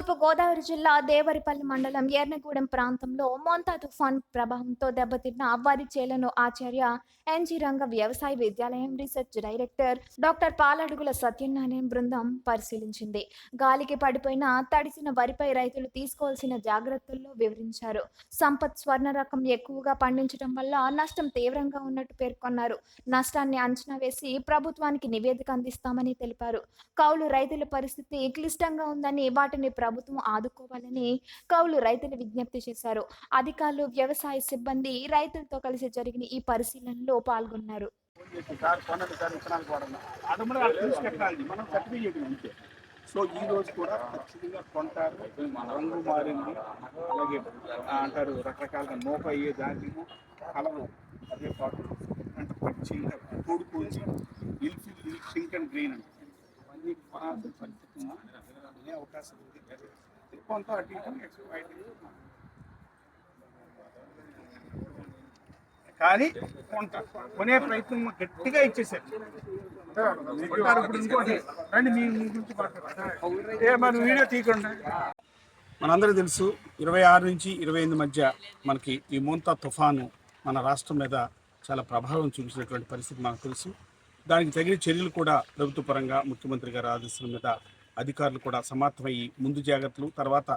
తూర్పు గోదావరి జిల్లా దేవరిపల్లి మండలం ఎర్నగూడెం ప్రాంతంలో మోంతా తుఫాన్ ప్రభావంతో దెబ్బతిన్న వరి చేలను ఆచార్య ఎన్జి రంగ వ్యవసాయ విద్యాలయం research director doctor Paladugula Satyanarayana బృందం పరిశీలించింది. గాలికి పడిపోయిన తడిసిన వరిపై రైతులు తీసుకోవాల్సిన జాగ్రత్తల్లో వివరించారు. సంపత్ స్వర్ణ రకం ఎక్కువగా పండించడం వల్ల నష్టం తీవ్రంగా ఉన్నట్టు పేర్కొన్నారు. నష్టాన్ని అంచనా వేసి ప్రభుత్వానికి నివేదిక అందిస్తామని తెలిపారు. కౌలు రైతుల పరిస్థితి క్లిష్టంగా ఉందని వాటిని ప్రభుత్వం ప్రభుత్వం ఆదుకోవాలని కౌలు రైతులు విజ్ఞప్తి చేశారు. అధికారులు వ్యవసాయ సిబ్బంది రైతులతో కలిసి జరిగిన ఈ పరిశీలనలో పాల్గొన్నారు. సో ఈ రోజు కూడా ఖచ్చితంగా కొంటారు. రంగు మారింది. అలాగే అంటారు రకరకాలుగా నోక అయ్యే దానిలో కలరు అదే పాటు అంటే పచ్చిగా కూడుకోచి ఇల్ఫిల్ సింక్ అండ్ గ్రీన్ అంటే ఇవన్నీ కొనాల్సిన పరిస్థితి ఉంది అనే అవకాశం ఉంది కొంత అటు ఇటు ఎక్స్పైట్ కానీ కొంత కొనే ప్రయత్నం గట్టిగా ఇచ్చేసారు. ఇప్పుడు ఇంకోటి రండి మీ గురించి మాట్లాడారు ఏ వీడియో తీయకుండా. మనందరూ తెలుసు ఇరవై ఆరు నుంచి ఇరవై ఎనిమిది మధ్య మనకి ఈ మోంతా తుఫాను మన రాష్ట్రం మీద చాలా ప్రభావం చూపించినటువంటి పరిస్థితి మనకు తెలుసు. దానికి తగిన చర్యలు కూడా ప్రభుత్వ పరంగా ముఖ్యమంత్రి గారి ఆదేశాల మీద అధికారులు కూడా సమాప్తమయ్యి ముందు జాగ్రత్తలు తర్వాత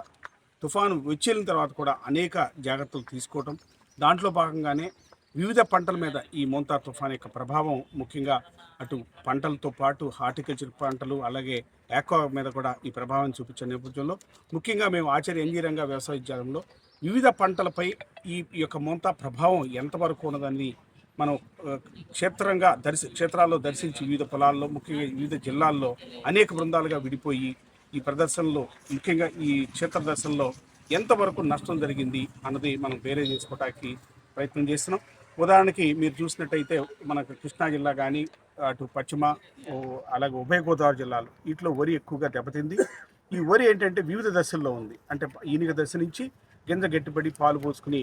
తుఫాను వచ్చేలిన తర్వాత కూడా అనేక జాగ్రత్తలు తీసుకోవటం. దాంట్లో భాగంగానే వివిధ పంటల మీద ఈ మోంతా తుఫాన్ యొక్క ప్రభావం ముఖ్యంగా అటు పంటలతో పాటు హార్టికల్చర్ పంటలు అలాగే ఆక్వా మీద కూడా ఈ ప్రభావం చూపించే నేపథ్యంలో. ముఖ్యంగా మేము ఆచార్య ఎన్జీ వ్యవసాయ విద్యాలయంలో వివిధ పంటలపై ఈ ఈ యొక్క మోంతా ప్రభావం ఎంతవరకు ఉన్నదని మనం క్షేత్రంగా దర్శి క్షేత్రాల్లో దర్శించి వివిధ పొలాల్లో ముఖ్యంగా వివిధ జిల్లాల్లో అనేక బృందాలుగా విడిపోయి ఈ ప్రదర్శనలో ముఖ్యంగా ఈ క్షేత్ర దర్శనలో ఎంతవరకు నష్టం జరిగింది అన్నది మనం వేరే చేసుకోవడానికి ప్రయత్నం చేస్తున్నాం. ఉదాహరణకి మీరు చూసినట్టయితే మనకు కృష్ణా జిల్లా కానీ అటు పశ్చిమ ఓ, అలాగే ఉభయ గోదావరి జిల్లాలు వీటిలో వరి ఎక్కువగా దెబ్బతింది. ఈ వరి ఏంటంటే వివిధ దశల్లో ఉంది. అంటే ఈనిక దశ నుంచి గింజ గట్టిపడి పాలు పోసుకుని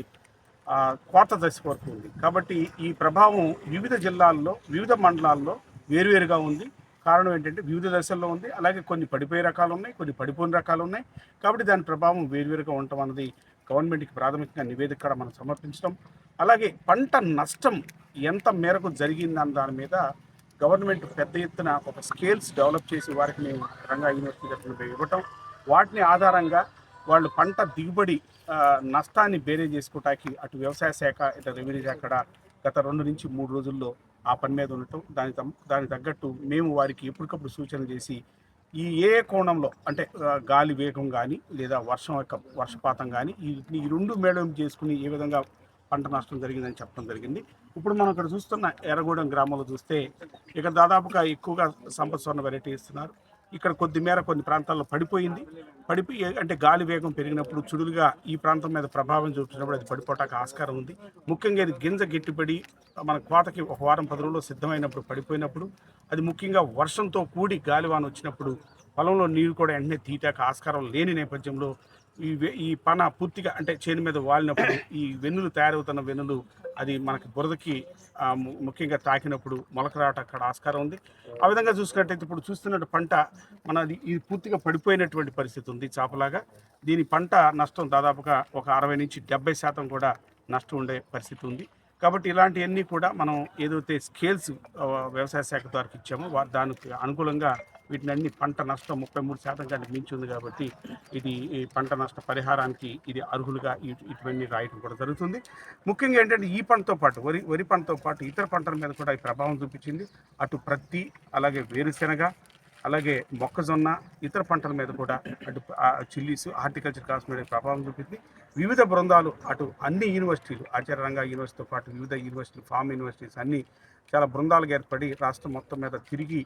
కోత దశ వరకు ఉంది. కాబట్టి ఈ ప్రభావం వివిధ జిల్లాల్లో వివిధ మండలాల్లో వేరువేరుగా ఉంది. కారణం ఏంటంటే వివిధ దశల్లో ఉంది. అలాగే కొన్ని పడిపోయే రకాలు ఉన్నాయి కొన్ని పడిపోయిన రకాలు ఉన్నాయి. కాబట్టి దాని ప్రభావం వేరువేరుగా ఉండటం అన్నది గవర్నమెంట్కి ప్రాథమికంగా నివేదిక కూడా మనం సమర్పించడం. అలాగే పంట నష్టం ఎంత మేరకు జరిగిందన్న దాని మీద గవర్నమెంట్ పెద్ద ఎత్తున ఒక స్కేల్స్ డెవలప్ చేసి వారికి మేము రంగా యూనివర్సిటీ ఇవ్వటం. వాటిని ఆధారంగా వాళ్ళు పంట దిగుబడి నష్టాన్ని బేరే చేసుకోవటానికి అటు వ్యవసాయ శాఖ ఇటు రెవెన్యూ శాఖ గత రెండు నుంచి మూడు రోజుల్లో ఆ పని మీద ఉండటం దాని తమ్- దానికి తగ్గట్టు మేము వారికి ఎప్పటికప్పుడు సూచన చేసి ఈ ఏ కోణంలో అంటే గాలి వేగం కానీ లేదా వర్షం యొక్క వర్షపాతం కానీ ఈ ఈ రెండు మేడం చేసుకుని ఏ విధంగా పంట నష్టం జరిగిందని చెప్పడం జరిగింది. ఇప్పుడు మనం ఇక్కడ చూస్తున్న ఎర్రగూడెం గ్రామంలో చూస్తే ఇక్కడ దాదాపుగా ఎక్కువగా సంపత్ స్వర్ణ వెరైటీ ఇస్తున్నారు. ఇక్కడ కొద్ది మేర కొన్ని ప్రాంతాల్లో పడిపోయింది. పడిపోయి అంటే గాలి వేగం పెరిగినప్పుడు చుడులుగా ఈ ప్రాంతం మీద ప్రభావం చూపించినప్పుడు అది పడిపోవటానికి ఆస్కారం ఉంది. ముఖ్యంగా ఇది గింజ గట్టిపడి మన కోతకి ఒక వారం పది రోజుల్లో సిద్ధమైనప్పుడు పడిపోయినప్పుడు అది ముఖ్యంగా వర్షంతో కూడి గాలివాన వచ్చినప్పుడు పొలంలో నీరు కూడా వెంటనే తీయటానికి ఆస్కారం లేని నేపథ్యంలో ఈ ఈ పన పూర్తిగా అంటే చేను మీద వాలినప్పుడు ఈ వెన్నులు తయారవుతున్న వెన్నులు అది మనకి బురదకి ముఖ్యంగా తాకినప్పుడు మొలక రావటం అక్కడ ఆస్కారం ఉంది. ఆ విధంగా చూసుకున్నట్టయితే ఇప్పుడు చూస్తున్న పంట మనది ఇది పూర్తిగా పడిపోయినటువంటి పరిస్థితి ఉంది చాపలాగా. దీని పంట నష్టం దాదాపుగా ఒక అరవై నుంచి డెబ్బై శాతం కూడా నష్టం ఉండే పరిస్థితి ఉంది. కాబట్టి ఇలాంటివన్నీ కూడా మనం ఏదైతే స్కేల్స్ వ్యవసాయ శాఖ ద్వారా ఇచ్చామో వా- దానికి అనుకూలంగా వీటిని అన్ని పంట నష్టం ముప్పై మూడు శాతం కంటే మించి ఉంది కాబట్టి ఇది ఈ పంట నష్ట పరిహారానికి ఇది అర్హులుగా ఇటు- ఇటువన్నీ రాయడం కూడా జరుగుతుంది. ముఖ్యంగా ఏంటంటే ఈ పంటతో పాటు వరి వరి పంటతో పాటు ఇతర పంటల మీద కూడా ఈ ప్రభావం చూపించింది. అటు ప్రత్తి అలాగే వేరుశెనగ అలాగే మొక్కజొన్న ఇతర పంటల మీద కూడా అటు చిల్లీస్ హార్టికల్చర్ కాస్ట్ మీద ప్రభావం చూపింది. వివిధ బృందాలు అటు అన్ని యూనివర్సిటీలు ఆచార్యరంగా యూనివర్సిటీతో పాటు వివిధ యూనివర్సిటీలు ఫార్మ్ యూనివర్సిటీస్ అన్ని చాలా బృందాలుగా ఏర్పడి రాష్ట్రం మొత్తం మీద తిరిగి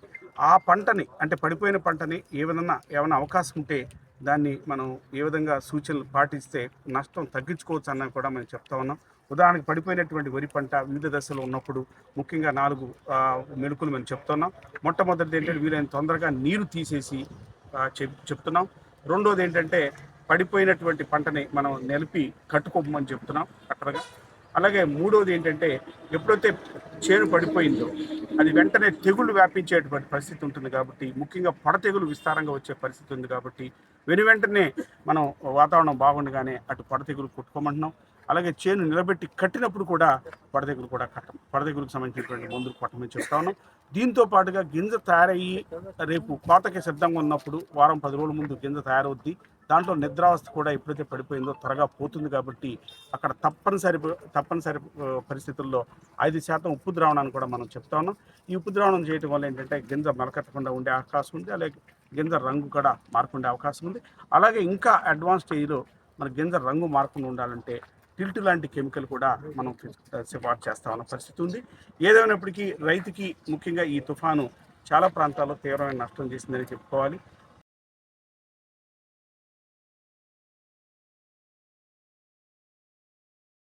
ఆ పంటని అంటే పడిపోయిన పంటని ఏ విధంగా ఏమైనా అవకాశం ఉంటే దాన్ని మనం ఏ విధంగా సూచనలు పాటిస్తే నష్టం తగ్గించుకోవచ్చు అన్నది కూడా మనం చెప్తా ఉన్నాం. ఉదాహరణకు పడిపోయినటువంటి వరి పంట వివిధ దశలో ఉన్నప్పుడు ముఖ్యంగా నాలుగు మెలుకులు మేము మనం చెప్తున్నాం మొట్టమొదటిది ఏంటంటే వీలైన తొందరగా నీరు తీసేసి చెప్ చెప్తున్నాం. రెండోది ఏంటంటే పడిపోయినటువంటి పంటని మనం నిలిపి కట్టుకోమని చెప్తున్నాం అక్కడగా అలాగే మూడోది ఏంటంటే ఎప్పుడైతే చేను పడిపోయిందో అది వెంటనే తెగుళ్ళు వ్యాపించేటువంటి పరిస్థితి ఉంటుంది కాబట్టి ముఖ్యంగా పొడ తెగులు విస్తారంగా వచ్చే పరిస్థితి ఉంది కాబట్టి వెను వెంటనే మనం వాతావరణం బాగుండగానే అటు పడతెగులు కొట్టుకోమంటున్నాం. అలాగే చేను నిలబెట్టి కట్టినప్పుడు కూడా పడదెగులు కూడా కట్టం. పడదెగులకు సంబంధించినటువంటి మందులు కొట్టమని చెప్తా ఉన్నాం. దీంతో పాటుగా గింజ తయారయ్యి రేపు కోతకి సిద్ధంగా ఉన్నప్పుడు వారం పది రోజుల ముందు గింజ తయారవుద్ది. దాంట్లో నిద్రావస్థ కూడా ఎప్పుడైతే పడిపోయిందో త్వరగా పోతుంది కాబట్టి అక్కడ తప్పనిసరి తప్పనిసరి పరిస్థితుల్లో ఐదు శాతం ఉప్పు ద్రావణాన్ని కూడా మనం చెప్తా ఉన్నాం. ఈ ఉప్పు ద్రావణం చేయడం వల్ల ఏంటంటే గింజ మలకట్టకుండా ఉండే అవకాశం ఉంది. అలాగే గింజ రంగు కూడా మార్పుండే అవకాశం ఉంది. అలాగే ఇంకా అడ్వాన్స్ స్టేజ్లో మన గింజ రంగు మారకుండా ఉండాలంటే టిల్ట్ లాంటి కెమికల్ కూడా మనం సిఫార్సు చేస్తా ఉన్న పరిస్థితి ఉంది. ఏదైనప్పటికీ రైతుకి ముఖ్యంగా ఈ తుఫాను చాలా ప్రాంతాల్లో తీవ్రమైన నష్టం చేసిందని చెప్పుకోవాలి.